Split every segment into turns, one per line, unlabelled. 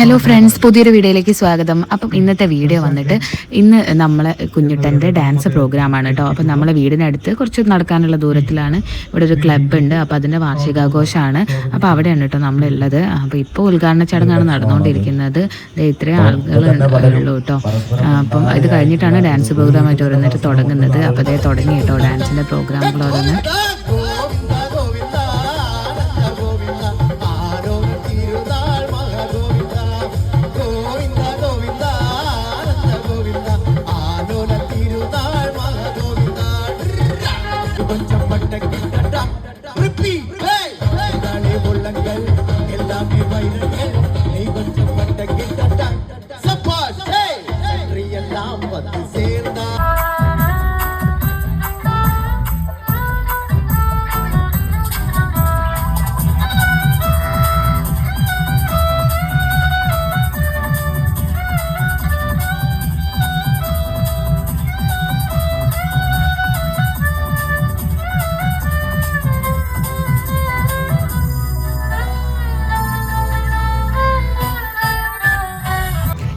Hello friends പുതിയൊരു വീഡിയോയിലേക്ക് സ്വാഗതം. അപ്പം ഇന്നത്തെ വീഡിയോ വന്നിട്ട് ഇന്ന് നമ്മളെ കുഞ്ഞുട്ടന്റെ ഡാൻസ് പ്രോഗ്രാമാണ് കേട്ടോ അപ്പം നമ്മളെ വീടിനടുത്ത് കുറച്ച് നടക്കാനുള്ള ദൂരത്തിലാണ്. ഇവിടെ ഒരു ക്ലബ്ബ് ഉണ്ട്. അപ്പം അതിന്റെ വാർഷികാഘോഷമാണ് അപ്പോൾ അവിടെയാണ് കേട്ടോ നമ്മളുള്ളത്. അപ്പോൾ ഇപ്പോൾ ഉദ്ഘാടന ചടങ്ങാണ് നടന്നുകൊണ്ടിരിക്കുന്നത്. ഇത്രയും ആളുകൾ ഉള്ളൂ കേട്ടോ അപ്പം ഇത് കഴിഞ്ഞിട്ടാണ് ഡാൻസ് പ്രോഗ്രാമായിട്ട് ഓരോന്നിട്ട് തുടങ്ങുന്നത്. അപ്പോൾ അതേ തുടങ്ങി കേട്ടോ ഡാൻസിന്റെ പ്രോഗ്രാമുകൾ ഓരോന്ന്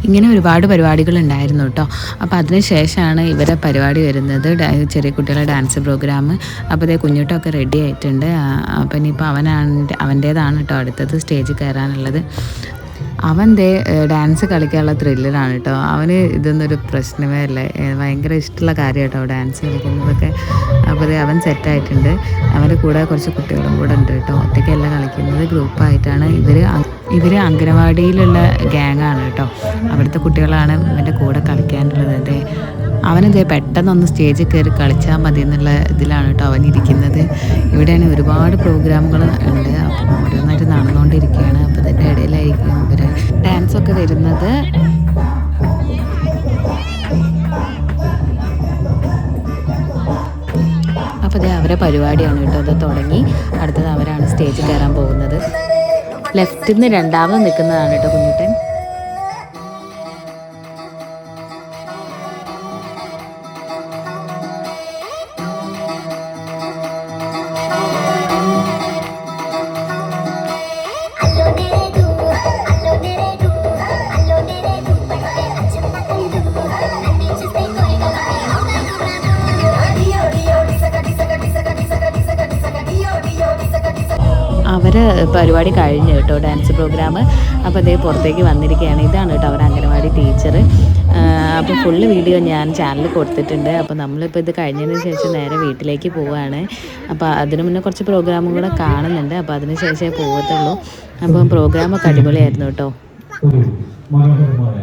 ഇങ്ങനെ ഒരുപാട് പരിപാടികൾ ഉണ്ടായിരുന്നു കേട്ടോ അപ്പോൾ അതിനുശേഷമാണ് ഇവരെ പരിപാടി വരുന്നത്. ചെറിയ കുട്ടികളുടെ ഡാൻസ് പ്രോഗ്രാം. അപ്പോൾ ഇതേ കുഞ്ഞുട്ടൊക്കെ റെഡി ആയിട്ടുണ്ട്. അപ്പം ഇനിയിപ്പോൾ അവനാണ് അവന്റേതാണ് കേട്ടോ അടുത്തത് സ്റ്റേജിൽ കയറാനുള്ളത്. അവൻ ദേ ഡാൻസ് കളിക്കാനുള്ള ത്രില്ലിലാണ് കേട്ടോ. അവന് ഇതൊന്നും ഒരു പ്രശ്നമേ അല്ല. ഭയങ്കര ഇഷ്ടമുള്ള കാര്യം കേട്ടോ ഡാൻസ് കളിക്കുന്നതൊക്കെ. അപ്പോൾ അവൻ സെറ്റായിട്ടുണ്ട് അവന്റെ കൂടെ കുറച്ച് കുട്ടികളും കൂടെ ഉണ്ട് കേട്ടോ. ഒറ്റയ്ക്കല്ല കളിക്കുന്നത്. ഗ്രൂപ്പായിട്ടാണ് ഇവർ ഇവർ അംഗനവാടിയിലുള്ള ഗ്യാങ്ങാണ് കേട്ടോ. അവിടുത്തെ കുട്ടികളാണ് ഇവന്റെ കൂടെ കളിക്കാനുള്ളത്. അതെ അവനിതേ പെട്ടെന്നൊന്ന് സ്റ്റേജിൽ കയറി കളിച്ചാൽ മതി എന്നുള്ള ഇതിലാണ് കേട്ടോ അവൻ ഇരിക്കുന്നത്. ഇവിടെയാണ് ഒരുപാട് പ്രോഗ്രാമുകൾ ഉണ്ട്. അപ്പം ഓരോന്നായിട്ട് നടന്നുകൊണ്ടിരിക്കുകയാണ്. അപ്പോൾ ഇതിന്റെ ഇടയിലായിരിക്കും ഇവർ വരുന്നത്. അപ്പോൾ ഇത് അവരെ പരിപാടിയാണ് കേട്ടോ. അത് തുടങ്ങി. അടുത്തത് അവരാണ് സ്റ്റേജിൽ കയറാൻ പോകുന്നത്. ലെഫ്റ്റിൽ നിന്ന് രണ്ടാമത് നിൽക്കുന്നതാണ് കേട്ടോ കുഞ്ഞുട്ടൻ.
Allo
അവർ പരിപാടി കഴിഞ്ഞു കേട്ടോ ഡാൻസ് പ്രോഗ്രാം അപ്പോൾ അതേ പുറത്തേക്ക് വന്നിരിക്കുകയാണ്. ഇതാണ് കേട്ടോ അവർ അംഗനവാടി ടീച്ചർ അപ്പോൾ ഫുള്ള് വീഡിയോ ഞാൻ ചാനലിൽ കൊടുത്തിട്ടുണ്ട്. അപ്പോൾ നമ്മളിപ്പോൾ ഇത് കഴിഞ്ഞതിന് ശേഷം നേരെ വീട്ടിലേക്ക് പോവുകയാണ് അപ്പോൾ അതിനു മുന്നേ കുറച്ച് പ്രോഗ്രാമും കൂടെ കാണുന്നുണ്ട്. അപ്പോൾ അതിന് ശേഷമേ പോകത്തുള്ളൂ അപ്പം പ്രോഗ്രാമൊക്കെ അടിപൊളിയായിരുന്നു കേട്ടോ.
മനോഹരമായ.